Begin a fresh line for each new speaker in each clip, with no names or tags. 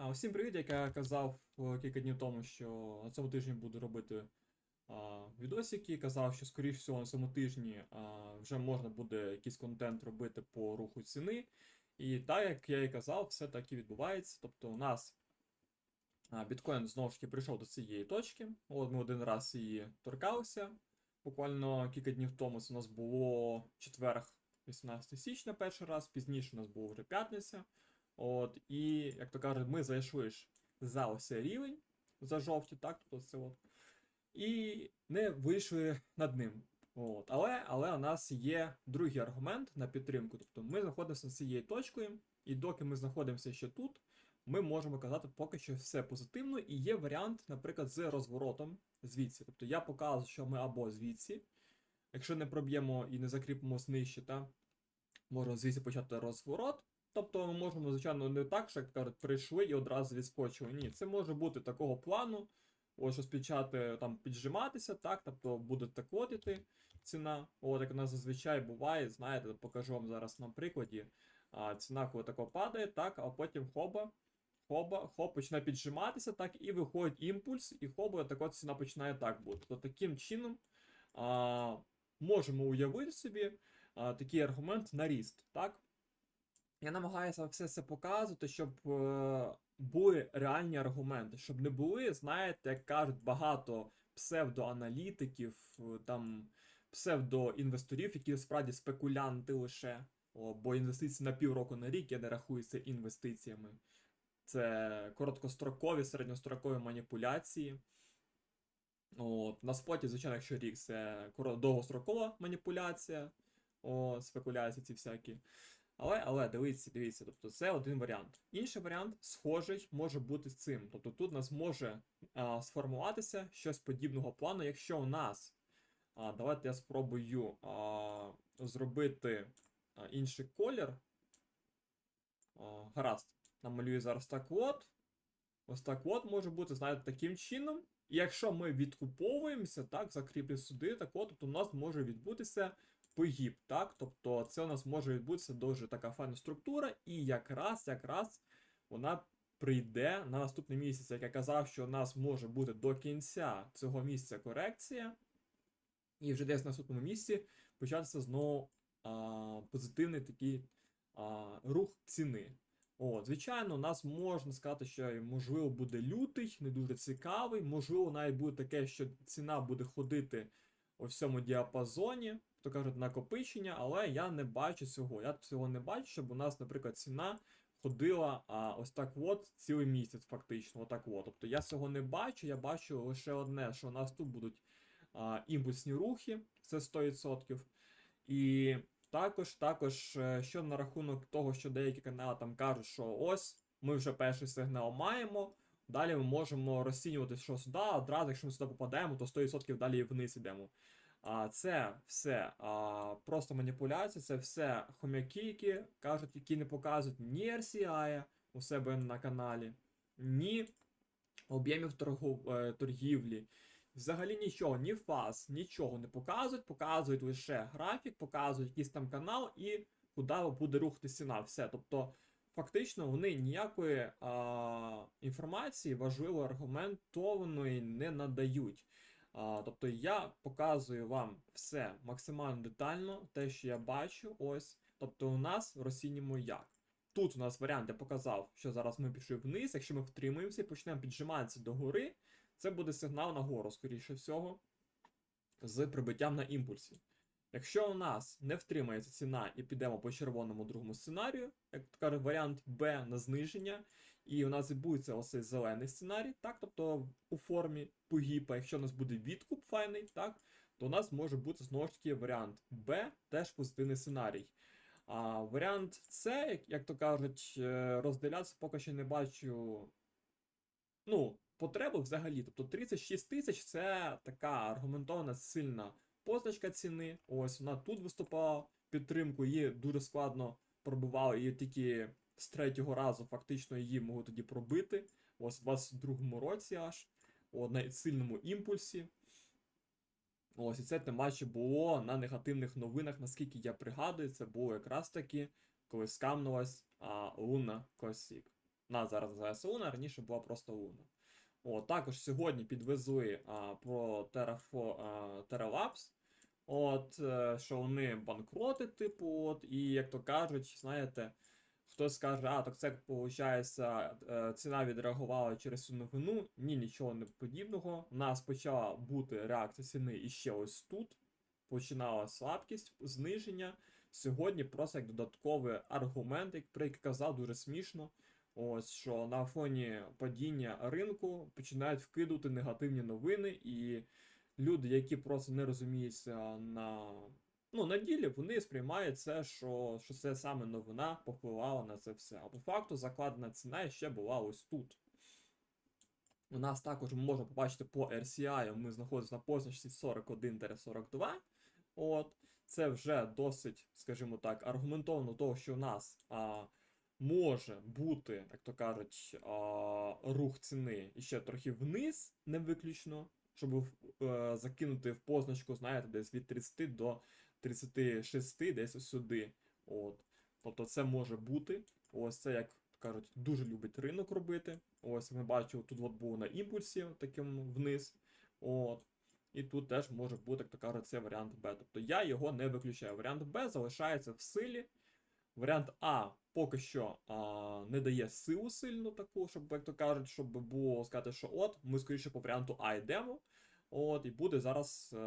А, Усім привіт, як я казав е, кілька днів тому, що на цьому тижні буду робити а, відосики. Казав, що скоріш всього на цьому тижні а, вже можна буде якийсь контент робити по руху ціни. І так, як я і казав, все так і відбувається. Тобто у нас біткоін знову ж таки прийшов до цієї точки. От ми один раз її торкалися. Буквально кілька днів тому це у нас було четверг, 18 січня, перший раз, пізніше у нас було вже п'ятниця. От, і, як то кажуть, ми зайшли ж за ось рівень, за жовті, так, тобто це от, і не вийшли над ним. От. Але, але у нас є другий аргумент на підтримку. Тобто ми знаходимося з цією точкою, і доки ми знаходимося ще тут, ми можемо казати поки що все позитивно, і є варіант, наприклад, з розворотом звідси. Тобто я показую, що ми або звідси, якщо не проб'ємо і не закріпимо нижче, та звідси почати розворот. Тобто ми можемо, звичайно, не так, що як кажуть, прийшли і одразу відскочили. Ні, це може бути такого плану. Ось щось почати там піджиматися, так, тобто буде так от іти ціна. От як у нас зазвичай буває, знаєте, покажу вам зараз на прикладі. А, ціна коли тако падає, так, а потім хоба, хоба, хоп, починає піджиматися, так, і виходить імпульс, і хоба, так от ціна починає так бути. Тобто таким чином а, можемо уявити собі а, такий аргумент на ріст, так? Я намагаюся все це показувати, щоб е, були реальні аргументи, щоб не були, знаєте, як кажуть, багато псевдоаналітиків, е, там псевдоінвесторів, які справді спекулянти лише. О, бо інвестиції на півроку на рік я не рахую це інвестиціями. Це короткострокові, середньострокові маніпуляції. От, на споті, звичайно, якщо рік це довгострокова маніпуляція, о, спекуляції ці всякі. Але, але дивіться, дивіться, тобто це один варіант. Інший варіант, схожий, може бути з цим. Тобто тут у нас може а, сформуватися щось подібного плану, якщо у нас. А, давайте я спробую а, зробити а, інший колір. А, гаразд. Намалюю зараз так от. Ось так от може бути, знаєте, таким чином. І якщо ми відкуповуємося, так, закріплю сюди, так от, то у нас може відбутися погіб, так? Тобто це у нас може відбутися дуже така файна структура, і якраз, якраз вона прийде на наступний місяць. Як я казав, що у нас може бути до кінця цього місяця корекція, і вже десь на наступному місці початися знову а, позитивний такий а, рух ціни. От, звичайно, у нас можна сказати, що можливо буде лютий, не дуже цікавий. Можливо, навіть буде таке, що ціна буде ходити у всьому діапазоні, то кажуть, накопичення, але я не бачу цього. Я цього не бачу, щоб у нас, наприклад, ціна ходила а, ось так от цілий місяць, фактично. Отак от. Тобто я цього не бачу, я бачу лише одне, що у нас тут будуть а, імпульсні рухи, це 100%. І також, також, е, що на рахунок того, що деякі канали там кажуть, що ось ми вже перший сигнал маємо. Далі ми можемо розцінювати, що сюди, одразу, якщо ми сюди попадаємо, то 100% далі вниз ідемо. А це все а, просто маніпуляція, це все хомяки, які кажуть, які не показують ні RCI у себе на каналі, ні об'ємів е, торгівлі. Взагалі нічого, ні фаз, нічого не показують, показують лише графік, показують якийсь там канал і куди буде рухати ціна. Все. Тобто, фактично, вони ніякої а, інформації важливо аргументованої не надають. А, тобто я показую вам все максимально детально, те, що я бачу, ось. Тобто, у нас розцінюємо як. Тут у нас варіант, я показав, що зараз ми пішли вниз. Якщо ми втримуємося і почнемо піджиматися до гори, це буде сигнал на гору, скоріше всього, з прибиттям на імпульсі. Якщо у нас не втримається ціна і підемо по червоному другому сценарію, як каже варіант Б на зниження, і у нас відбудеться ось цей зелений сценарій, так, тобто у формі погіпа, якщо у нас буде відкуп файний, так, то у нас може бути знову ж таки варіант Б, теж позитивний сценарій. А варіант С, як, як то кажуть, е, розділятися поки що не бачу. Ну, потреби взагалі. Тобто 36 тисяч це така аргументована сильна позначка ціни. Ось вона тут виступала підтримку, її дуже складно пробивали, і тільки з третього разу фактично її могли тоді пробити. Ось в 22-му році аж о, на сильному імпульсі. Ось і це тим паче було на негативних новинах, наскільки я пригадую, це було якраз таки, коли скамнулась Луна Класік. Нас зараз називається Луна, раніше була просто Луна. О, також сьогодні підвезли а, про Terrafo, а, Terralabs, От, е, що вони банкроти, типу, от, і як то кажуть, знаєте, хтось скаже, а, так це виходить, ціна відреагувала через цю новину. Ні, нічого не подібного. У нас почала бути реакція ціни іще ось тут. Починала слабкість, зниження. Сьогодні просто як додатковий аргумент, як про який казав, дуже смішно. Ось що на фоні падіння ринку починають вкидувати негативні новини, і люди, які просто не розуміються на, ну, на ділі, вони сприймають це, що, що це саме новина попливала на це все. А по факту закладена ціна ще була ось тут. У нас також можемо побачити по RCI, ми знаходимося на позначці 41-42. От, це вже досить, скажімо так, аргументовано того, що у нас а, може бути, як то кажуть, а, рух ціни іще трохи вниз, не виключно, щоб е, закинути в позначку, знаєте, десь від 30 до 36, десь сюди. От. Тобто це може бути. Ось це, як кажуть, дуже любить ринок робити. Ось ми бачимо, тут от був на імпульсі таким вниз. От. І тут теж може бути, як то кажуть, це варіант Б. Тобто я його не виключаю. Варіант Б залишається в силі. Варіант А поки що а, не дає силу сильну таку, щоб, як то кажуть, щоб було сказати, що от, ми скоріше по варіанту А йдемо. От, і буде зараз е,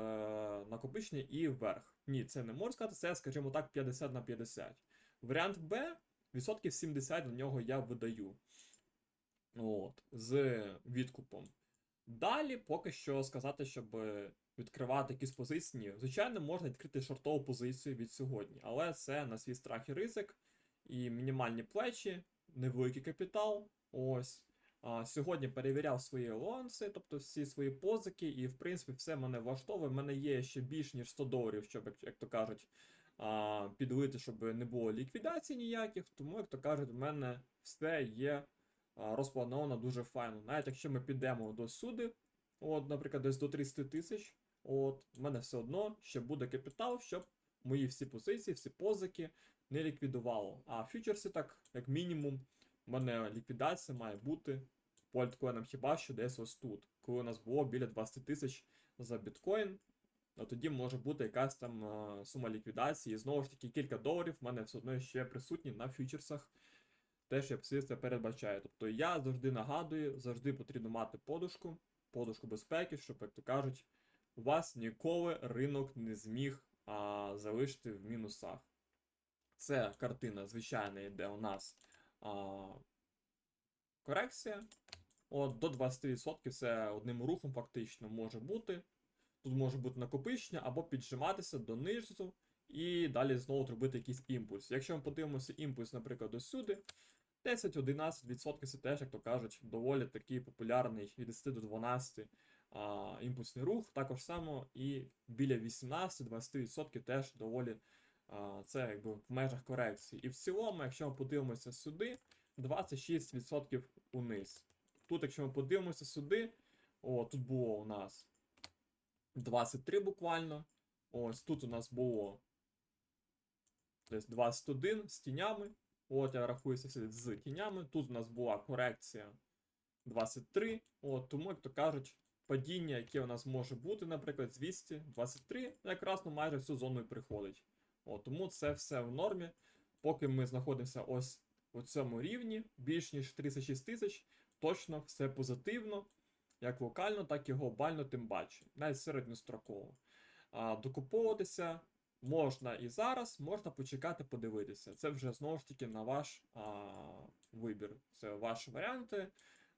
накопичення і вверх. Ні, це не можна сказати, це, скажімо так, 50 на 50. Варіант Б, відсотків 70 на нього я видаю. От, з відкупом. Далі, поки що сказати, щоб відкривати якісь позиції. Звичайно, можна відкрити шортову позицію від сьогодні, але це на свій страх і ризик, і мінімальні плечі, невеликий капітал. Ось. А, сьогодні перевіряв свої лонси, тобто всі свої позики, і в принципі все мене влаштовує. У мене є ще більш ніж 100 доларів, щоб, як, то кажуть, а, підлити, щоб не було ліквідацій ніяких. Тому, як то кажуть, в мене все є розплановано дуже файно. Навіть якщо ми підемо до суди, от, наприклад, десь до 300 тисяч, от, в мене все одно ще буде капітал, щоб мої всі позиції, всі позики не ліквідувало. А фьючерси, так, як мінімум, в мене ліквідація має бути по альткоїнам хіба що десь ось тут. Коли у нас було біля 20 тисяч за біткоін, то тоді може бути якась там сума ліквідації. І знову ж таки, кілька доларів в мене все одно ще присутні на фьючерсах. Теж я все це передбачаю. Тобто я завжди нагадую, завжди потрібно мати подушку, подушку безпеки, щоб, як то кажуть, у вас ніколи ринок не зміг а, залишити в мінусах. Це картина, звичайна, йде у нас а, корекція. От До 20% це одним рухом фактично може бути. Тут може бути накопичення або піджиматися донизу і далі знову робити якийсь імпульс. Якщо ми подивимося імпульс, наприклад, до сюди, 10-11% це теж, як то кажуть, доволі такий популярний від 10 до 12 а, імпульсний рух. Також само і біля 18-20% теж доволі а, це якби в межах корекції. І в цілому, якщо ми подивимося сюди, 26% униз. Тут, якщо ми подивимося сюди, о, тут було у нас 23 буквально. Ось тут у нас було десь 21 з тінями. От, я рахуюся з тінями. Тут у нас була корекція 23. От, тому, як то кажуть, падіння, яке у нас може бути, наприклад, з 200, 23, якраз ну, майже всю зону і приходить. От, тому це все в нормі. Поки ми знаходимося ось у цьому рівні, більш ніж 36 тисяч, точно все позитивно, як локально, так і глобально, тим паче, навіть середньостроково. А, Докуповуватися можна і зараз, можна почекати, подивитися. Це вже знову ж таки на ваш а, вибір. Це ваші варіанти.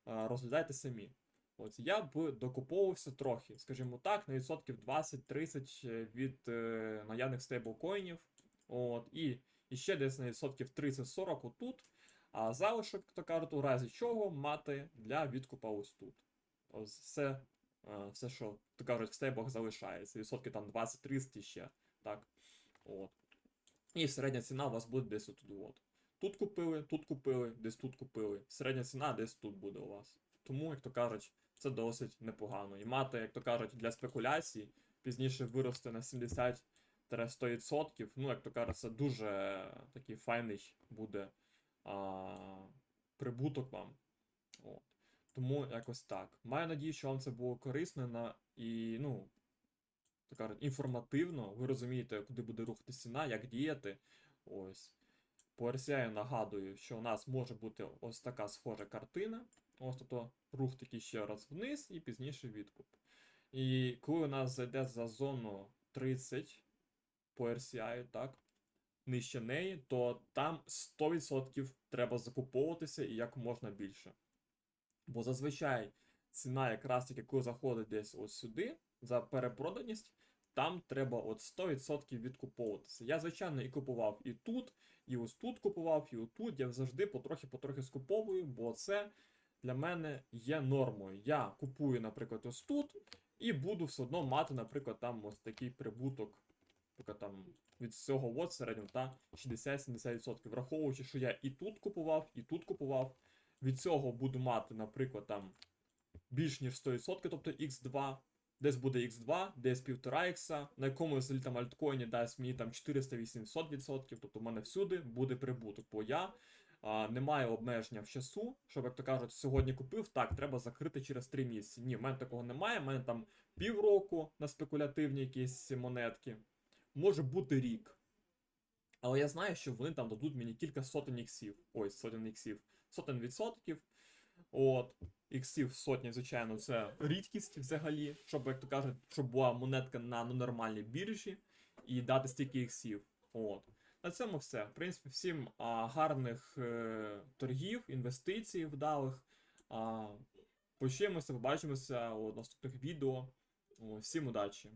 А, розглядайте самі. От я б докуповувався трохи, скажімо так, на відсотків 20-30 від е, наявних стейблкоїнів. От, і, і ще десь на відсотків 30-40 отут. А залишок, то кажуть, у разі чого мати для відкупа ось тут. Ось все, е, все що, то кажуть, в стейблах залишається. Відсотки там 20-30 ще. Так. От. І середня ціна у вас буде десь отут. От. Тут купили, тут купили, десь тут купили. Середня ціна десь тут буде у вас. Тому, як то кажуть, це досить непогано. І мати, як то кажуть, для спекуляцій пізніше виросте на 70-100%. Ну, як то кажуть, це дуже такий файний буде а, прибуток вам. От. Тому якось так. Маю надію, що вам це було корисно на, і, ну, так кажуть, інформативно. Ви розумієте, куди буде рухати ціна, як діяти. Ось. По RSI нагадую, що у нас може бути ось така схожа картина. Ось тобто рух такий ще раз вниз і пізніше відкуп. І коли у нас зайде за зону 30 по RCI, так, нижче неї, то там 100% треба закуповуватися і як можна більше. Бо зазвичай ціна якраз таки, коли заходить десь ось сюди, за перепроданість, там треба от 100% відкуповуватися. Я, звичайно, і купував і тут, і ось тут купував, і отут. Я завжди потрохи-потрохи скуповую, бо це для мене є нормою. Я купую, наприклад, ось тут, і буду все одно мати, наприклад, там ось такий прибуток. Наприклад, там від цього от середньо та 60-70%. Враховуючи, що я і тут купував, і тут купував. Від цього буду мати, наприклад, там більш ніж 100%, тобто X2. Десь буде X2, десь 1,5X, на якомусь там альткоїні дасть мені там 400-800%, тобто в мене всюди буде прибуток. Бо я а, не маю обмеження в часу, щоб, як то кажуть, сьогодні купив, так, треба закрити через 3 місяці. Ні, в мене такого немає, в мене там півроку на спекулятивні якісь монетки. Може бути рік. Але я знаю, що вони там дадуть мені кілька сотень іксів. Ой, сотень іксів. Сотень відсотків. От. Іксів сотні, звичайно, це рідкість взагалі, щоб, як то кажуть, щоб була монетка на нормальній біржі і дати стільки іксів. От. На цьому все. В принципі, всім а, гарних е, торгів, інвестицій вдалих. А, почуємося, побачимося у наступних відео. Всім удачі!